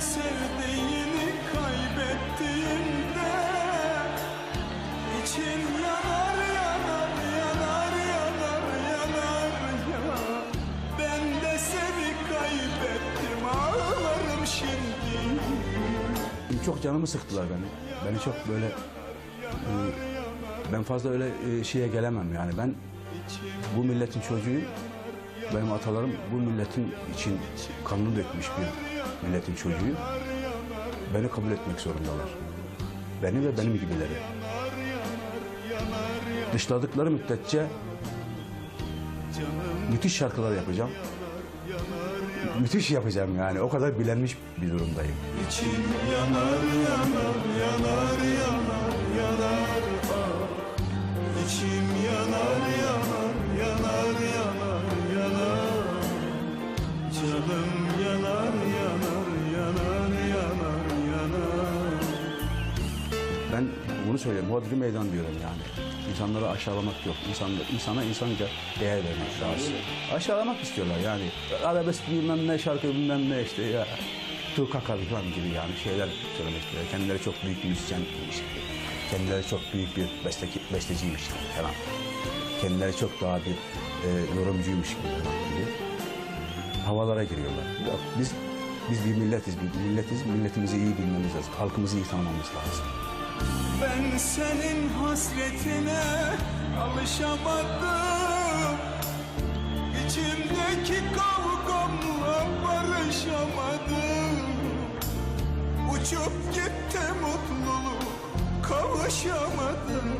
Sevdiğini kaybettiğimde içim yanar yanar yanar yanar yanar ya Ben de seni kaybettim ağlarım şimdi Çok canımı sıktılar beni. Beni çok böyle e, ben fazla öyle e, şeye gelemem yani. Ben bu milletin çocuğuyum. Benim atalarım bu milletin için kanını dökmüş bir milletin çocuğuyum. Beni kabul etmek zorundalar. Beni ve benim gibileri. Dışladıkları müddetçe müthiş şarkılar yapacağım. Müthiş yapacağım yani. O kadar bilenmiş bir durumdayım. İçim yanar yanar yanar yanar Ben bunu söylüyorum. Hodri meydan diyorum yani. İnsanları aşağılamak yok. İnsanla, insana insanca değer vermek lazım. Aşağılamak istiyorlar yani. Arabesk bilmem ne şarkı bilmem ne işte ya. Tukaka falan gibi yani şeyler söylemek istiyorlar. Kendileri çok büyük müzisyenmiş gibi. Kendileri çok büyük bir besteci, besteciymiş falan. Kendileri çok daha bir e, yorumcuymuş falan gibi. Havalara giriyorlar. Yok biz biz bir milletiz, bir milletiz. Milletimizi iyi bilmemiz lazım. Halkımızı iyi tanımamız lazım. Ben senin hasretine alışamadım. İçimdeki kavgamla barışamadım. Uçup gitti mutluluk kavuşamadım